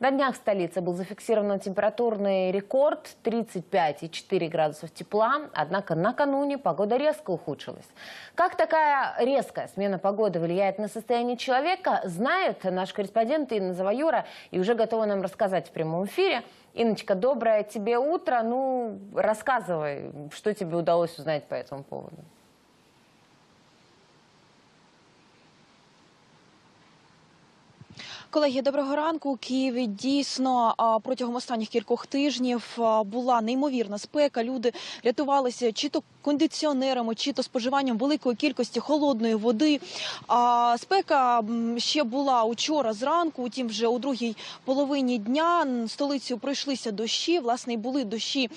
На днях в столице был зафиксирован температурный рекорд 35,4 градусов тепла, однако накануне погода резко ухудшилась. Как такая резкая смена погоды влияет на состояние человека, знает наш корреспондент Инна Заваюра и уже готова нам рассказать в прямом эфире. Инночка, доброе тебе утро. Ну, рассказывай, что тебе удалось узнать по этому поводу. Колеги, доброго ранку. У Києві дійсно а, протягом останніх кількох тижнів а, була неймовірна спека. Люди рятувалися чи то кондиціонерами, чи то споживанням великої кількості холодної води. А спека ще була учора зранку. Утім, вже у другій половині дня м, столицею пройшлися дощі. Власне, і були дощі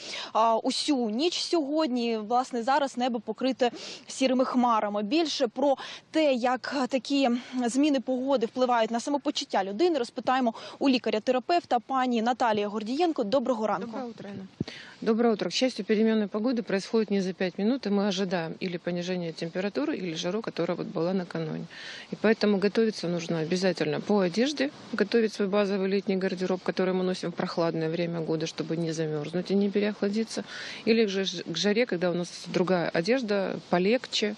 усю ніч сьогодні. Власне, зараз небо покрите сірими хмарами. Більше про те, як такі зміни погоди впливають на самопочуття людини, розпитаємо у лікаря-терапевта пані Наталія Гордієнко. Доброго ранку. Доброе утро, Анна. Доброе утро. К счастью, перемены погоды происходят не за 5 минут, и мы ожидаем или понижения температуры, или жару, которая вот была накануне. И поэтому готовиться нужно обязательно по одежде, готовить свой базовый летний гардероб, который мы носим в прохладное время года, чтобы не замерзнуть и не переохладиться. Или же к жаре, когда у нас другая одежда, полегче,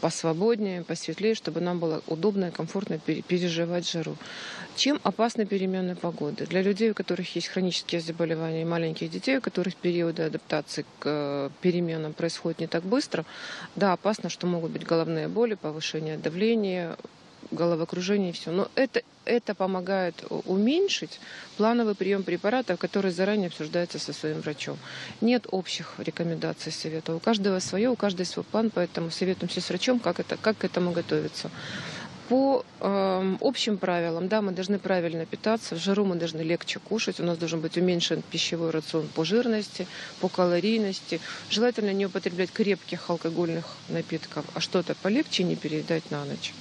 посвободнее, посветлее, чтобы нам было удобно и комфортно пере- переживать жару. Чем опасны перемены погоды? Для людей, у которых есть хронические заболевания, и маленьких детей, у которых периоды адаптации к э, переменам происходят не так быстро, да, опасно, что могут быть головные боли, повышение давления, головокружение и все. Но это, это помогает уменьшить плановый прием препаратов, который заранее обсуждается со своим врачом. Нет общих рекомендаций совета. У каждого свое, у каждой свой план, поэтому советуемся с врачом, как, это, как к этому готовиться. По эм, общим правилам, да, мы должны правильно питаться, в жару мы должны легче кушать, у нас должен быть уменьшен пищевой рацион по жирности, по калорийности. Желательно не употреблять крепких алкогольных напитков, а что-то полегче не переедать на ночь.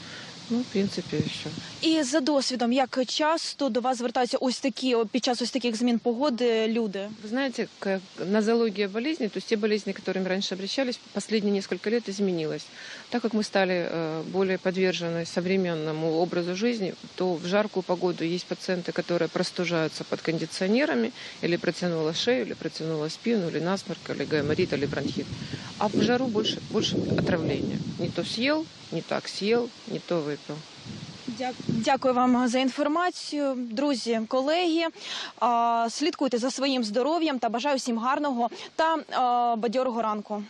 Ну, в принципе, все. І за досвідом, як часто до вас звертаються ось такі о, під час ось таких змін погоди люди? Вы знаете, как нозология болезней, то есть те болезни, к которым раньше обращались, последние несколько лет изменилась. Так как мы стали э, более подвержены современному образу жизни, то в жаркую погоду есть пациенты, которые простужаются под кондиционерами, или протянула шею, или протянула спину, или насморк, или гайморит, или бронхит. А в жару больше, больше отравления. Не то съел, не так съел, не то выпил. Дякую вам за інформацію, друзі, колеги. А, Слідкуйте за своїм здоров'ям та бажаю всім гарного та а, бадьорого ранку.